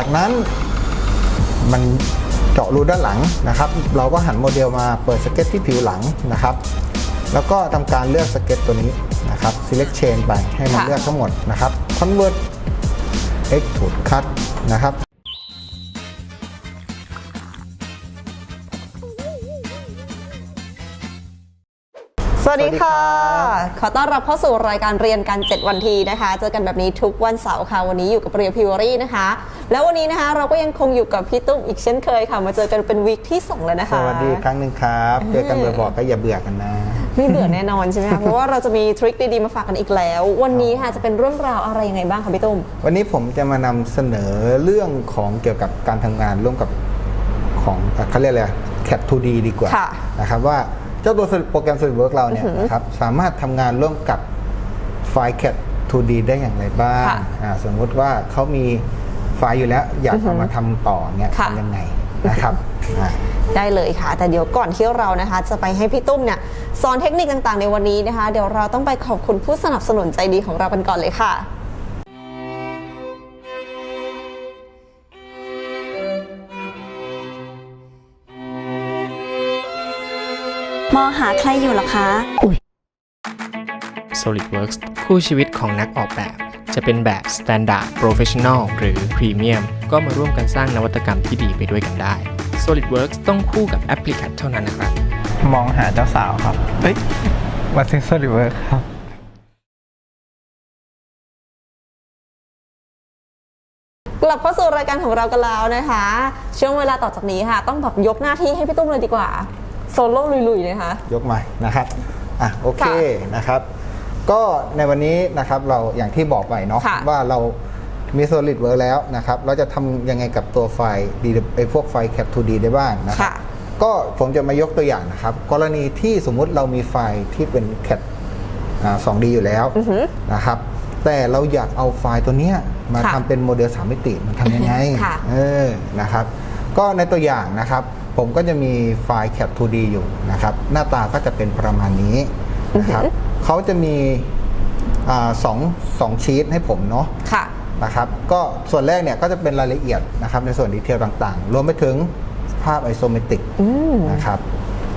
จากนั้นมันเจาะรูด้านหลังนะครับ เราก็หันโมเดลมาเปิดสเก็ตที่ผิวหลังนะครับ แล้วก็ทำการเลือกสเก็ตตัวนี้นะครับ select chain ไปให้มันเลือกทั้งหมดนะครับ convert extrude cut นะครับ วัสดีค่ะสวัสดีครับขอต้อนรับเข้าสู่รายการเรียนกัน 7 วันทีนะคะ เจอกันแบบนี้ทุกวันเสาร์ค่ะ วันนี้อยู่กับเรียวพิวอรี่นะคะ แล้ววันนี้นะคะเราก็ยังคงอยู่กับพี่ตุ้มอีกเช่นเคยค่ะ มาเจอกันเป็นวีคที่2แล้วนะสคะวัสดีอีกครั้งหนึ่งครับเจอกันบ่อยๆก็อย่าเบื่อกันนะไม่เบื่อแน่นอนใช่ไหมคะ เพราะว่าเราจะมีทริคดีๆมาฝากกันอีกแล้ว วันนี้ค่ะจะเป็นเรื่องราวอะไรยังไงบ้างคะพี่ตุ้ม วันนี้ผมจะมานำเสนอเรื่องของเกี่ยวกับการทำงานร่วมกับของเอ่อเขาเรียกอะไร Cat 2D ดีกว่าค่ะนะครับว่า เจ้าตัวโปรแกรม SolidWorks เราเนี่ยนะครับสามารถทำงานร่วมกับไฟล์ Cat 2D ได้อย่างไรบ้างค่ะอ่าสมมุติว่าเขามีไฟล์อยู่แล้ว อยากเอามาทำต่อเนี่ยค่ะทำยังไงนะครับอ่าได้เลยค่ะ แต่เดี๋ยวก่อนที่เรานะคะ จะไปให้พี่ตุ้มเนี่ยสอนเทคนิคต่างๆ ในวันนี้นะคะ เดี๋ยวเราต้องไปขอบคุณผู้สนับสนุนใจดีของเรากันก่อนเลยค่ะ มองหาใครอยู่เหรอคะ SolidWorks คู่ชีวิตของนักออกแบบ จะเป็นแบบ Standard Professional หรือ Premium ก็มาร่วมกันสร้างนวัตกรรมที่ดีไปด้วยกันได้ SolidWorks ต้องคู่กับ Applicat เท่านั้นนะครับ มองหาเจ้าสาวครับเฮ้ยมาซิงโซลิเวอร์ครับกลับเข้าสู่รายการของเรากันแล้วนะคะ ช่วงเวลาต่อจากนี้ค่ะ ต้องแบบยกหน้าที่ให้พี่ตุ้มเลยดีกว่า โซโล่ลุยๆนะคะ ยกมานะครับอะโอเคค่ะนะครับ ก็ในวันนี้นะครับเราอย่างที่บอกไปเนาะค่ะว่าเรามี SolidWorks แล้วนะครับ เราจะทำยังไงกับตัวไฟล์ดีไอพวกไฟล์ Cap 2D ได้บ้างนะครับค่ะก็ผมจะมายกตัวอย่างนะครับ กรณีที่สมมุติเรามีไฟล์ที่เป็น Cap อ่า 2D อยู่แล้วนะครับ แต่เราอยากเอาไฟล์ตัวเนี้ยมาค่ะทำเป็นโมเดล3มิติมันทำยังไงค่ะเออนะครับ ก็ในตัวอย่างนะครับ ผมก็จะมีไฟล์ Cap 2D อยู่นะครับ หน้าตาก็จะเป็นประมาณนี้นะครับเขาจะมีอาสองสองชีตให้ผมเนาะค่ะนะครับก็ส่วนแรกเนี่ยก็จะเป็นรายละเอียดนะครับในส่วนดีเทลต่างๆ รวมไปถึงภาพไอโซเมตริกนะครับ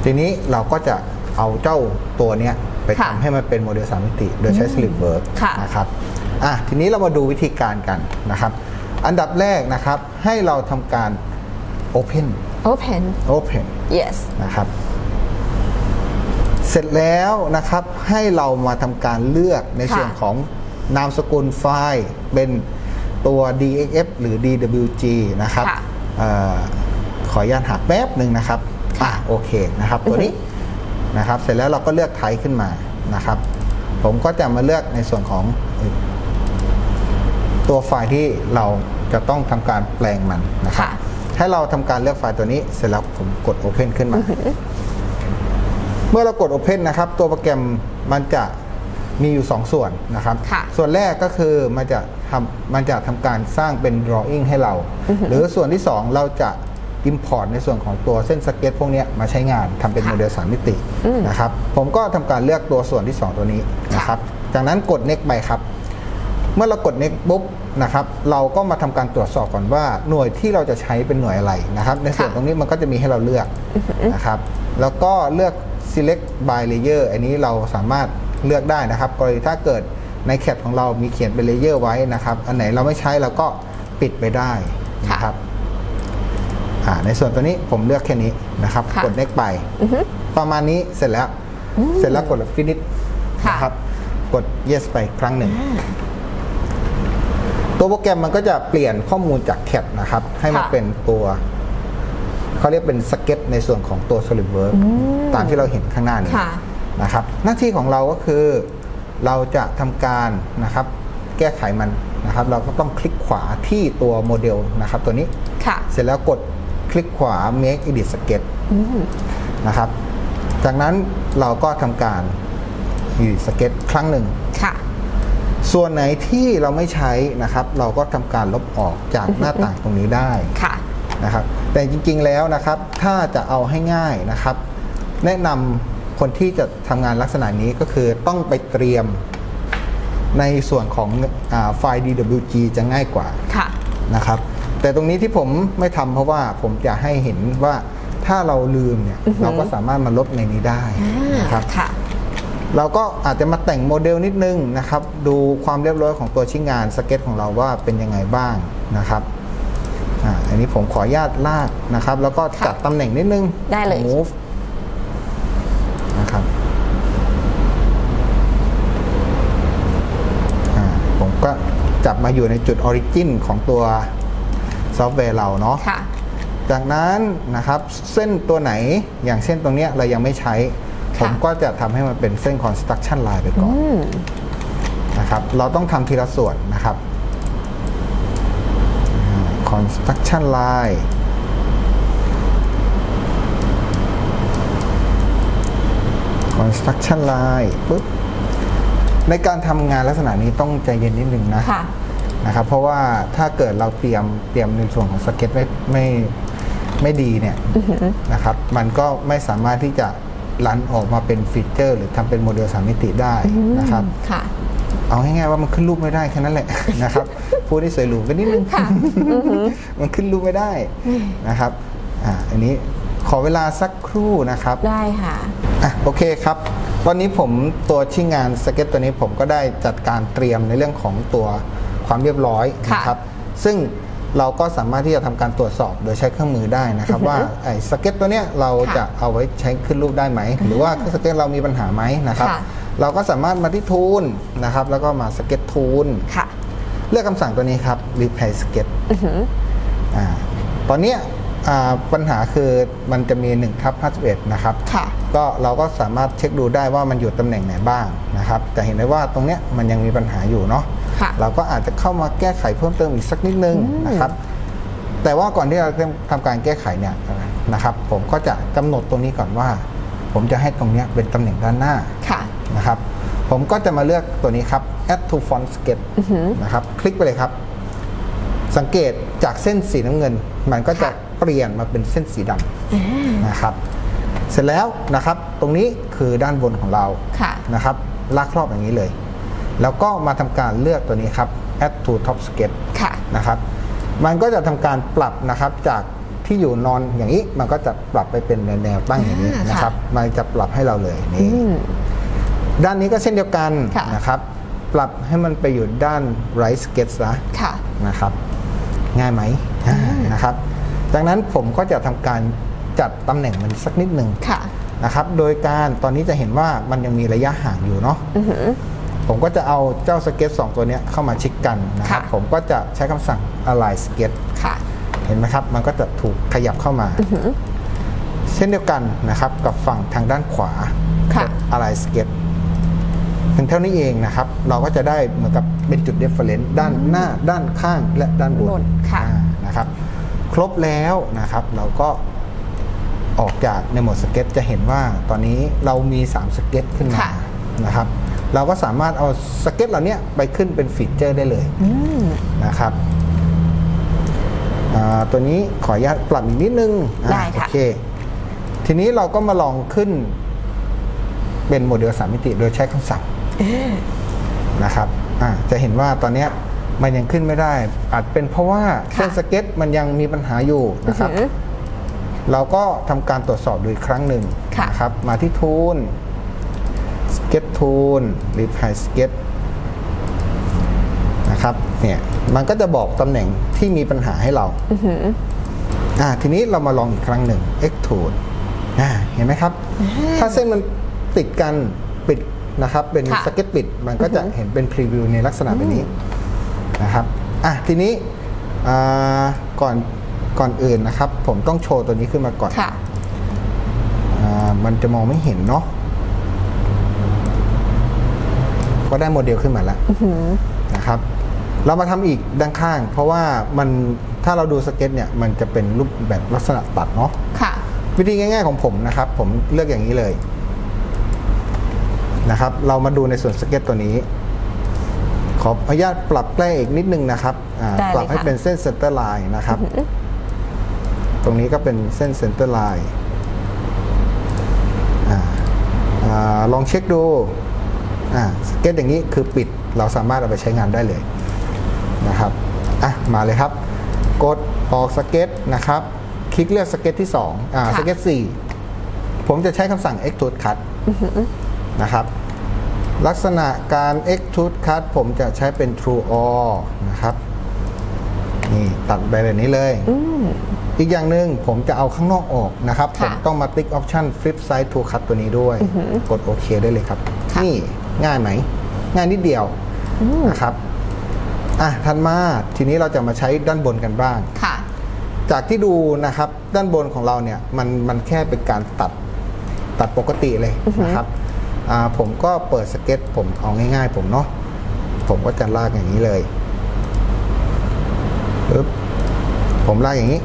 ทีนี้เราก็จะเอาเจ้าตัวเนี้ยไปค่ะทำให้มันเป็นโมเดล3มิติ โดยใช้ SolidWorks ค่ะนะครับอะทีนี้เรามาดูวิธีการกันนะครับ อันดับแรกนะครับให้เราทำการ Open open Open yes นะครับ เสร็จแล้วนะครับให้เรามาทำการเลือกในค่ะส่วนของนามสกุลไฟล์เป็นตัว DXF หรือ DWG นะครับค่ะเออขออนุญาตหาแป๊บหนึ่งนะครับอะโอเคนะครับตัวนี้นะครับ เสร็จแล้วเราก็เลือกไทยขึ้นมานะครับ ผมก็จะมาเลือกในส่วนของตัวไฟล์ที่เราจะต้องทำการแปลงมันนะครับค่ะ ให้เราทำการเลือกไฟล์ตัวนี้เสร็จแล้วผมกด Open ขึ้นมา เมื่อเรากด Open นะครับ ตัวโปรแกรมมันจะมีอยู่ 2 ส่วนนะครับค่ะส่วนแรกก็คือมันจะทำมันจะทำการสร้างเป็น drawing ให้เรา หรือส่วนที่ 2 เราจะ import ในส่วนของตัวเส้นสเก็ตพวกเนี้ยมาใช้งานทำเป็นค่ะโมเดลสามมิตินะครับ ผมก็ทำการเลือกตัวส่วนที่ 2 ตัวนี้นะครับ จากนั้นกด next ไปครับ เมื่อเรากด next ปุ๊บนะครับเราก็มาทำการตรวจสอบก่อนว่าหน่วยที่เราจะใช้เป็นหน่วยอะไรนะครับ ในส่วนค่ะตรงนี้มันก็จะมีให้เราเลือกนะครับแล้วก็เลือก select by layer อันนี้เราสามารถเลือกได้นะครับกรณีถ้าเกิดในแคปของเรามีเขียนเป็นเลเยอร์ไว้นะครับ อันไหนเราไม่ใช้เราก็ปิดไปได้นะครับอ่าในส่วนตัวนี้ผมเลือกแค่นี้นะครับค่ะกด next ไป ประมาณนี้เสร็จแล้ว เสร็จแล้วกด finish ค่ะนะครับ กด yes ไปครั้งหนึ่ง ตัวโปรแกรมมันก็จะเปลี่ยนข้อมูลจากแคปนะครับ ให้มาค่ะ เป็นตัวเขาเรียกเป็นสเก็ตในส่วนของตัว SolidWorks ตามที่เราเห็นข้างหน้านี้ ค่ะ นะครับหน้าที่ของเราก็คือเราจะทำการนะครับแก้ไขมันนะครับ เราก็ต้องคลิกขวาที่ตัวโมเดลนะครับตัวนี้ค่ะ เสร็จแล้วกดคลิกขวา make edit sketch นะครับ จากนั้นเราก็ทำการ edit sketch ครั้งหนึ่ง ค่ะ ส่วนไหนที่เราไม่ใช้นะครับ เราก็ทำการลบออกจากหน้าต่างตรงนี้ได้ค่ะนะครับ แต่จริงๆแล้วนะครับ ถ้าจะเอาให้ง่ายนะครับ แนะนำคนที่จะทำงานลักษณะนี้ก็คือต้องไปเตรียมในส่วนของอาไฟล์ DWG จะง่ายกว่าค่ะนะครับ แต่ตรงนี้ที่ผมไม่ทำเพราะว่าผมจะให้เห็นว่าถ้าเราลืมเนี่ยเราก็สามารถมาลบในนี้ได้นะครับค่ะ เราก็อาจจะมาแต่งโมเดลนิดนึงนะครับ ดูความเรียบร้อยของตัวชิ้นงานสเก็ตของเราว่าเป็นยังไงบ้างนะครับอ่าอันนี้ผมขออนุญาตลากนะครับ แล้วก็ค่ะจัดตำแหน่งนิดนึงได้เลย move นะครับอ่าผมก็จับมาอยู่ในจุดออริจินของตัวซอฟต์แวร์เราเนาะค่ะจากนั้นนะครับเส้นตัวไหนอย่างเส้นตรงเนี้ยเรายังไม่ใช้ค่ะ ผมก็จะทำให้มันเป็นเส้น construction line ไปก่อนอืมนะครับเราต้องทำทีละส่วนนะครับอ่า construction line construction line ปุ๊บในการทำงานลักษณะนี้ต้องใจเย็นนิดนึงนะค่ะนะครับ เพราะว่าถ้าเกิดเราเตรียมเตรียมในส่วนของสเก็ตไม่ไม่ไม่ดีเนี่ยนะครับ มันก็ไม่สามารถที่จะ รันออกมาเป็นฟีเจอร์ หรือทำเป็นโมเดลสามมิติได้นะครับค่ะเอาง่ายๆว่ามันขึ้นรูปไม่ได้แค่นั้นแหละนะครับพูดได้สวยหรูกันนิดนึงมันขึ้นรูปไม่ได้นะครับอ่าอันนี้ขอเวลาสักครู่นะครับ ได้ค่ะอะโอเคครับ ตอนนี้ผมตัวชิ้นงานสเก็ตตัวนี้ผมก็ได้จัดการเตรียมในเรื่องของตัวความเรียบร้อยค่ะนะครับ ซึ่ง เราก็สามารถที่จะทำการตรวจสอบโดยใช้เครื่องมือได้นะครับว่าไอ้สเก็ตตัวเนี้ยเราค่ะจะเอาไว้ใช้ขึ้นรูปได้ไหม หรือว่าสเก็ตเรามีปัญหาไหมนะครับค่ะเราก็สามารถมาที่ทูลนะครับ แล้วก็มาสเก็ตทูลค่ะเลือกคำสั่งตัวนี้ครับ replay sketch อ่าตอนเนี้ยอ่าปัญหาคือมันจะมี1ทับ51 นะครับค่ะก็เราก็สามารถเช็คดูได้ว่ามันอยู่ตำแหน่งไหนบ้างนะครับจะเห็นได้ว่าตรงเนี้ยมันยังมีปัญหาอยู่เนาะค่ะ เราก็อาจจะเข้ามาแก้ไขเพิ่มเติมอีกสักนิดนึงนะครับแต่ว่าก่อนที่เราจะทำการแก้ไขเนี่ยนะครับ ผมก็จะกำหนดตรงนี้ก่อนว่า ผมจะให้ตรงเนี้ยเป็นตำแหน่งด้านหน้าค่ะนะครับ ผมก็จะมาเลือกตัวนี้ครับ add to font sketch นะครับ คลิกไปเลยครับ สังเกตจากเส้นสีน้ำเงิน มันก็จะค่ะเปลี่ยนมาเป็นเส้นสีดำนะครับ เสร็จแล้วนะครับ ตรงนี้คือด้านบนของเราค่ะนะครับลากครอบอย่างนี้เลย แล้วก็มาทำการเลือกตัวนี้ครับ add to top sketch ค่ะนะครับ มันก็จะทำการปรับนะครับจากที่อยู่นอนอย่างนี้มันก็จะปรับไปเป็นแนวตั้งอย่างนี้อ่านนะครับ มันจะปรับให้เราเลยนี่อืมด้านนี้ก็เช่นเดียวกันค่ะนะครับ ปรับให้มันไปอยู่ด้าน right sketch นะค่ะนะครับ ง่ายไหมอ่านะครับ จากนั้นผมก็จะทำการจัดตำแหน่งมันสักนิดหนึ่งค่ะนะครับ โดยการตอนนี้จะเห็นว่ามันยังมีระยะห่างอยู่เนาะ ผมก็จะเอาเจ้าสเก็ตสองตัวเนี้ยเข้ามาชิดกันนะครับค่ะผมก็จะใช้คำสั่ง align sketch ค่ะเห็นไหมครับ มันก็จะถูกขยับเข้ามา เช่นเดียวกันนะครับกับฝั่งทางด้านขวาค่ะอะไรสเก็ตถึงเท่านี้เองนะครับ เราก็จะได้เหมือนกับเป็นจุดเดฟเฟรนซ์ด้านหน้าด้านข้างและด้านบบนนค่ะอ่านะครับ ครบแล้วนะครับเราก็ออกจากในโหมดสเก็ตจะเห็นว่าตอนนี้เรามี 3 สเก็ตขึ้นมาค่ะนะครับ เราก็สามารถเอาสเก็ตเหล่านี้ไปขึ้นเป็นฟีเจอร์ได้เลยนะครับอ่าตัวนี้ขออนุญาตปรับอีกนิดนึงอ่าได้ค่ะโอเค ทีนี้เราก็มาลองขึ้นเป็นโมเดลสามมิติโดยใช้คำสั่งนะครับอ่าจะเห็นว่าตอนเนี้ยมันยังขึ้นไม่ได้ อาจเป็นเพราะว่าเส้นสเก็ตมันยังมีปัญหาอยู่นะครับ เราก็ทำการตรวจสอบดูอีกครั้งหนึ่งค่ะนะครับ มาที่ทูลส เก็ตทูลรีพายสเก็ตนะครับเนี่ยมันก็จะบอกตำแหน่งที่มีปัญหาให้เราอ่าทีนี้เรามาลองอีกครั้งหนึ่ง extrude อ่าเห็นไหมครับ ถ้าเส้นมันติดกันปิดนะครับ เป็นค่ะสเก็ตปิด มันก็จะเห็นเป็นพรีวิวในลักษณะแบบนี้นะครับอะทีนี้อ่าก่อนก่อนอื่นนะครับ ผมต้องโชว์ตัวนี้ขึ้นมาก่อนค่ะอ่ามันจะมองไม่เห็นเนาะ ก็ได้โมเดลขึ้นมาแล้วนะครับ เรามาทำอีกด้านข้าง เพราะว่ามันถ้าเราดูสเก็ตเนี่ยมันจะเป็นรูปแบบลักษณะตัดเนาะค่ะวิธีง่าย ๆของผมนะครับ ผมเลือกอย่างนี้เลยนะครับ เรามาดูในส่วนสเก็ตตัวนี้ ขออนุญาตปรับแก้อีกนิดนึงนะครับอ่าได้เลยปรับให้ค่ะเป็นเส้นเซนเตอร์ไลน์นะครับ ตรงนี้ก็เป็นเส้นเซนเตอร์ไลน์ลองเช็คดู อ่าสเก็ตอย่างนี้คือปิดเราสามารถเอาไปใช้งานได้เลยนะครับอะมาเลยครับ กดออกสเก็ตนะครับ คลิกเลือกสเก็ตที่2อ่าค่ะสเก็ต4ผมจะใช้คำสั่ง extrude cut นะครับ ลักษณะการ extrude cut ผมจะใช้เป็น true all นะครับนี่ตัดไปแบบนี้เลยอีกอย่างหนึ่งผมจะเอาข้างนอกออกนะครับผค่ะมต้องมาติ๊กออปชัน flip side to cut ตัวนี้ด้วย กดโอเคได้เลยครับค่ะนี่ ง่ายไหม ง่ายนิดเดียวนะครับอะทันมาทีนี้เราจะมาใช้ด้านบนกันบ้างค่ะ จากที่ดูนะครับด้านบนของเราเนี่ยมันมันแค่เป็นการตัดตัดปกติเลยนะครับอ่าผมก็เปิดสเก็ตผมเอาง่าย ๆ ผมเนาะผมก็จะลากอย่างนี้เลยปึ๊บผมลากอย่างนี้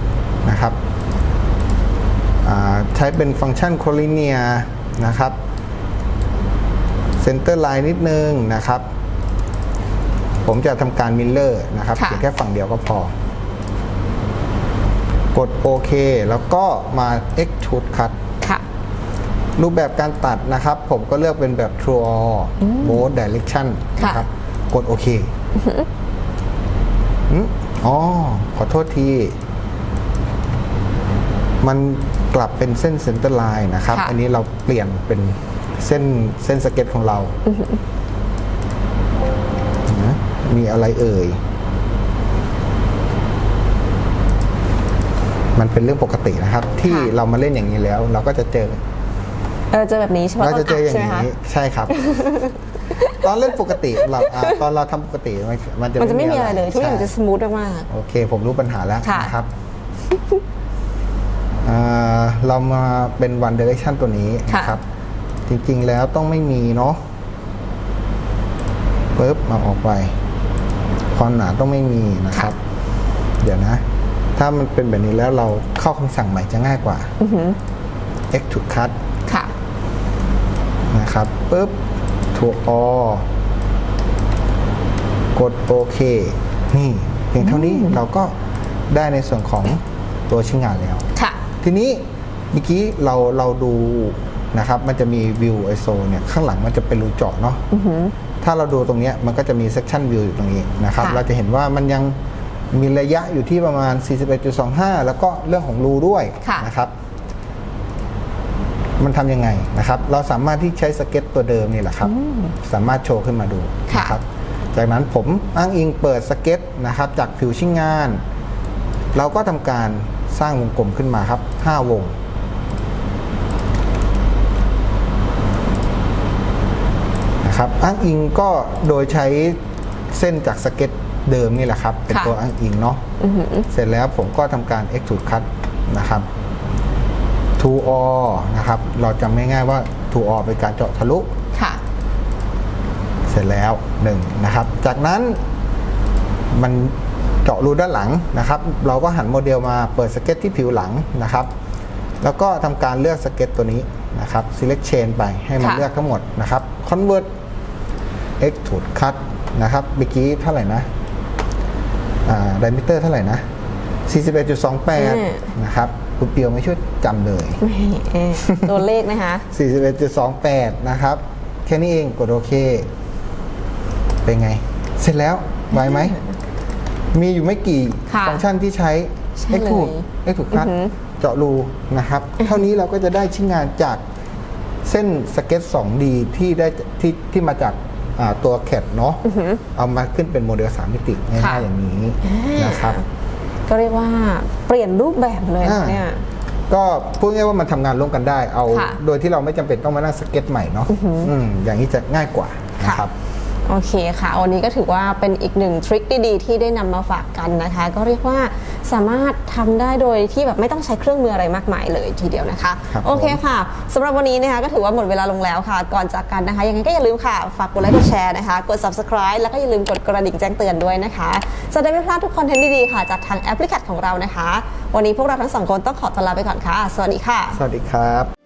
นะครับอ่าใช้เป็นฟังก์ชันโคลิเนียนะครับเซนเตอร์ไลน์นิดนึงนะครับ ผมจะทำการมิลเลอร์นะครับค่ะเพียงแค่ฝั่งเดียวก็พอ กดโอเคแล้วก็มา extrude cut ค่ะรูปแบบการตัดนะครับ ผมก็เลือกเป็นแบบ true all both direction ค่ะนะครับกดโอเคอืมอ๋อ ขอโทษที มันกลับเป็นเส้นเซนเตอร์ไลน์นะครับค่ะอันนี้เราเปลี่ยนเป็น เส้นเส้นสเก็ตของเรานะมีอะไรเอ่ย มันเป็นเรื่องปกตินะครับ ที่ค่ะเรามาเล่นอย่างนี้แล้ว เราก็จะเจอเออเจอแบบนี้เฉพาะเราตอจะนเจออัอดย่างใช่ไหมคะนี้ใช่ครับ ตอนเล่นปกติเราอ่าตอนเราทำปกติมันมันจะมันจะไม่มีอะไรเลยทุกอย่างใช่จะสมูทมากโอเค ผมรู้ปัญหาแล้วค่ะนะครับอ่าเรามาเป็น one direction ตัวนี้ค่ะนะครับ จริงๆแล้วต้องไม่มีเนาะปึ๊บมาออกไป ความหนาต้องไม่มีนะครับ เดี๋ยวนะ ถ้ามันเป็นแบบนี้แล้วเราเข้าคำสั่งใหม่จะง่ายกว่า x to cut ๆค่ะ นะครับปุ๊บถูกอกดโอเค นี่เพียงเท่านี้เราก็ได้ในส่วนของตัวชิ้นงานแล้ว ค่ะ ทีนี้เมื่อกี้เราเราดู นะครับมันจะมีวิวไอโซเนี่ยข้างหลังมันจะเป็นรูเจาะเนาะถ้าเราดูตรงเนี้ยมันก็จะมีเซ c ชันวิวอยู่ตรงนี้นะครับค่ะเราจะเห็นว่ามันยังมีระยะอยู่ที่ประมาณ 41.25 แล้วก็เรื่องของรูด้วยค่ะนะครับมันทำยังไงนะครับ เราสามารถที่ใช้สเก็ตตัวเดิมนี่แหละครับ สามารถโชว์ขึ้นมาดูค่ะนะครับ จากนั้นผมอ้างอิงเปิดสเก็ตนะครับ จากผิวชิ้นงาน เราก็ทำการสร้างวงกลมขึ้นมาครับ 5 วง นะครับอ้างอิงก็โดยใช้เส้นจากสเก็ตเดิมนี่แหละครับ เป็นค่ะตัวอ้างอิงเนาะเสร็จแล้วผมก็ทำการ extrude cut นะครับ to all นะครับ เราจำง่ายๆว่า to all เป็นการเจาะทะลุค่ะเสร็จแล้วหนึ่งนะครับ จากนั้นมันเจาะรูด้านหลังนะครับ เราก็หันโมเดลมาเปิดสเก็ตที่ผิวหลังนะครับ แล้วก็ทำการเลือกสเก็ตตัวนี้นะครับ select chain ไปให้มันค่ะเลือกทั้งหมดนะครับ convert extrude cut นะครับเมื่อกี้เท่าไหร่นะอ่า diameter เท่าไหร่นะ 41.28 นะครับ คุณเปียวไม่ช่วยจำเลยเอ่อตัวเลขนะคะ 41.28 นะครับ แค่นี้เองกดโอเค เป็นไง เสร็จแล้วไวไหม มีอยู่ไม่กี่ค่ะฟังก์ชันที่ใช้ใช่เอ็กถูกเลยเอ็กถูกคัดอือหือเจาะรูนะครับ เท่านี้เราก็จะได้ชิ้นงานจากเส้นสเก็ต 2D ที่ได้ที่ที่มาจากอ่า ตัวแคดเนาะเอามาขึ้นเป็นโมเดล 3 มิติง่ายๆอย่างนี้นะครับ ก็เรียกว่าเปลี่ยนรูปแบบเลยนะอ่าเนี่ยก็พูดง่ายๆว่ามันทำงานร่วมกันได้ เอาค่ะโดยที่เราไม่จำเป็นต้องมานั่งสเก็ตใหม่เนาะอืมอย่างนี้จะง่ายกว่านะครับ โอเคค่ะ วันนี้ก็ถือว่าเป็นอีกหนึ่งทริคดีๆ ที่ได้นำมาฝากกันนะคะ ก็เรียกว่าสามารถทำได้โดยที่แบบไม่ต้องใช้เครื่องมืออะไรมากมายเลยทีเดียวนะคะครับโอเคค่ะสำหรับวันนี้นะคะก็ถือว่าหมดเวลาลงแล้วค่ะ ก่อนจากกันนะคะ ยังไงก็อย่าลืมค่ะ ฝากกดไลค์กดแชร์นะคะ กด subscribe แล้วก็อย่าลืมกดกระดิ่งแจ้งเตือนด้วยนะคะ จะได้ไม่พลาดทุกคอนเทนต์ดีๆค่ะ จากทางแอปพลิเคชันของเรานะคะ วันนี้พวกเราทั้งสองคนต้องขอตัวลาไปก่อนค่ะ สวัสดีค่ะ สวัสดีครับ